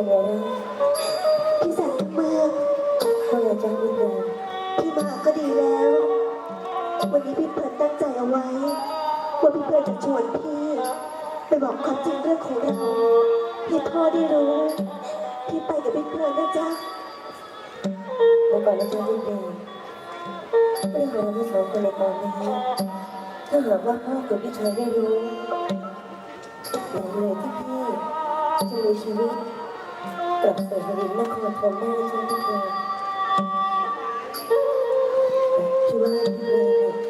ยังไงนะพี่สันเมืองว่าไงจ้าพี่เพลินพี่มาก็ดีแล้ว วันนี้พี่เพิร์นตั้งใจเอาไว้ ว่าพี่เพิร์นจะชวนพี่ไปบอกความจริงเรื่องของเราให้พ่อได้รู้ พี่ไปกับพี่เพิร์นนะจ๊ะแล้วก่อนนะจ้าพี่เพลินเรื่องของเราทั้งสองคนในตอนนี้ถ้าหากว่าพ่อกับพี่ชายได้รู้อย่างเลยที่พี่จะมีชีวิต กลับสู่บรินทร์นครธมได้นะจ้าพี่เพลินพี่ว่าพี่เพลิน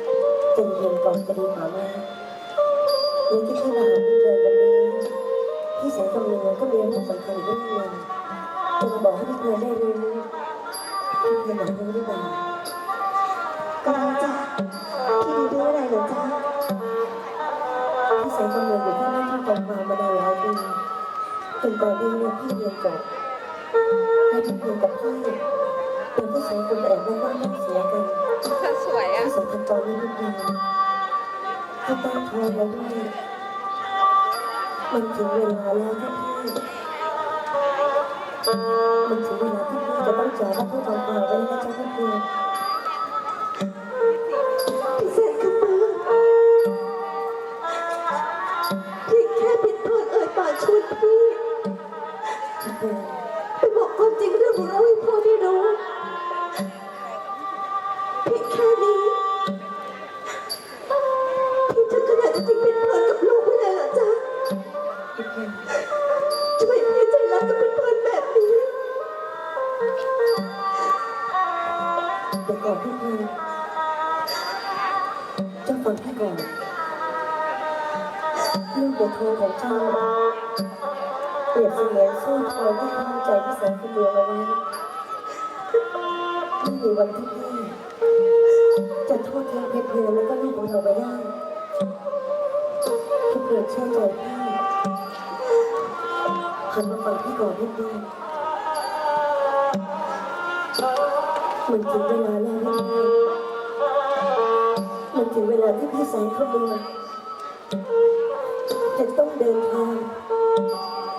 จะเรียนก่อนจะดีกว่าไหมหรือที่พี่มาหาพี่เพลินวันนี้พี่แสงกำเนิดก็มีเรื่องสำคัญอีกเรื่องหนึ่งจะมาบอกให้พี่เพลินได้รู้พี่เพลินอยากรู้หรือเปล่าก็ได้จ้ะพี่ดีด้วยอะไรเหรอจ๊ะพี่แสงกำเนิดอยู่ที่นั่นที่กองความานานหลายปีจนตอนนี้เนี่ยพี่เรียนจบ และพี่เพลินกับพี่เป็นพี่สองคนแอบมาว่าไม่เสียกันสวยอะที่สำคัญตอนนี้พี่เพลินเขาตั้งท้องแล้วด้วยมันถึงเวลาแล้วที่พี่มันถึงเวลาที่พี่จะต้องจากและผู้ทำควาไว้นะจ๊ะพี่เพลินพี่แสนคำเมืองพี่แค่ผิดพลาดเอ่ยปากชวนพี่ จะเล่าให้พ่อได้รู้เพียงแค่นี้พี่ถึงขนาดจะทิ้งเป็นเพื่อนกับลูกไปเลยเหรอจ๊ะพี่เพลินทำไมพี่ใจร้ายกับเป็นเพื่อนแบบนี้เดี๋ยวก่อนพี่เพลินเจ้าฟังพี่ก่อนลูกเด็กทองของเจ้า รียบเสมือนโซ่ทองที่ข้งใจพี่แสนคุณเดียวเอาไว้ไม่มีวันที่พี่จะโทษทิ้งเพชรเพลแล้วก็ลูกของเราไปได้พี่เพลินเชื่อใจพี่หันมาฟังพี่ก่อนนิดนึงมันถึงเวลาแล้วนะมันถึงเวลาที่พี่แสนเขาเมืองจะต้องเดินทาง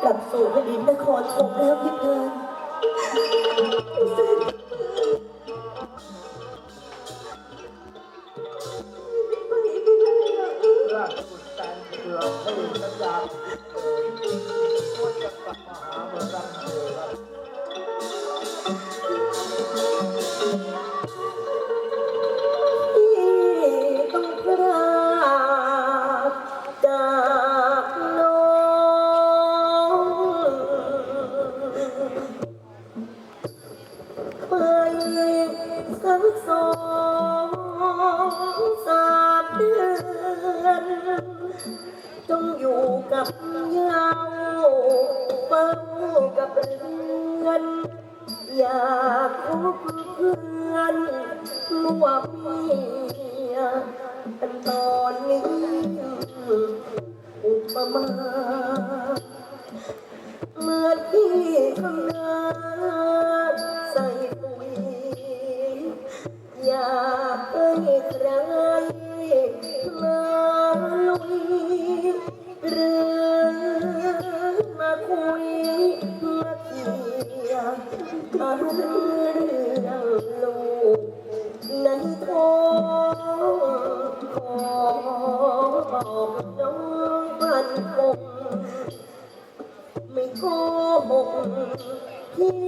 กลับสู่แผ่นดินนครธมแล้วพี่เพลินไม่ไม่ได้หรอกาชบุตรแสนเผือกให้สัญญาเอ่ยว่าจะกลับมาหาเมืองรักเธอ ไปสักสองสามเดือนจงอยู่กับเยาเฝ้ากับเรือนอยากพบเพื่อนมั่วเมียเป็นตอนนี้อุปมา อยากให้ใครมาลุยหรือมาคุยมาเกี่ยวมาเรื่องลูกในท้องขอบอกน้องปันคงไม่โกหกที่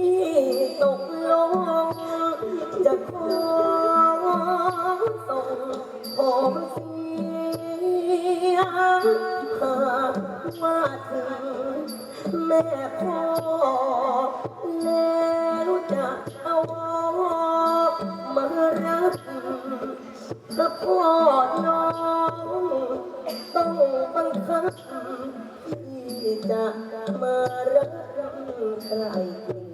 ตกลงจะขอ ส่งผมเสียหากว่าถึงแม่พ่อแล้วจะเอามารับถ้าพ่อน้องต้องบังคับที่จะมารับใคร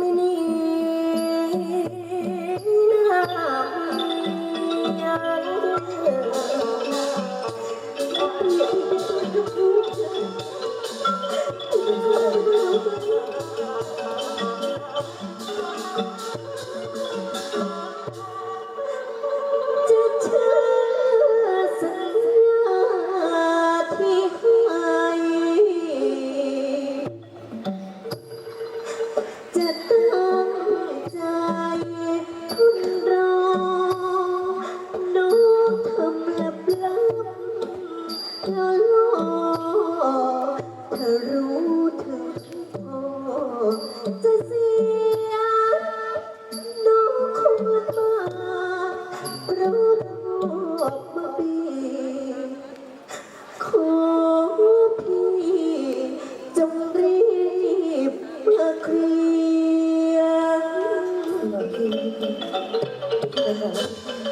มินีหน้าเมียเจะ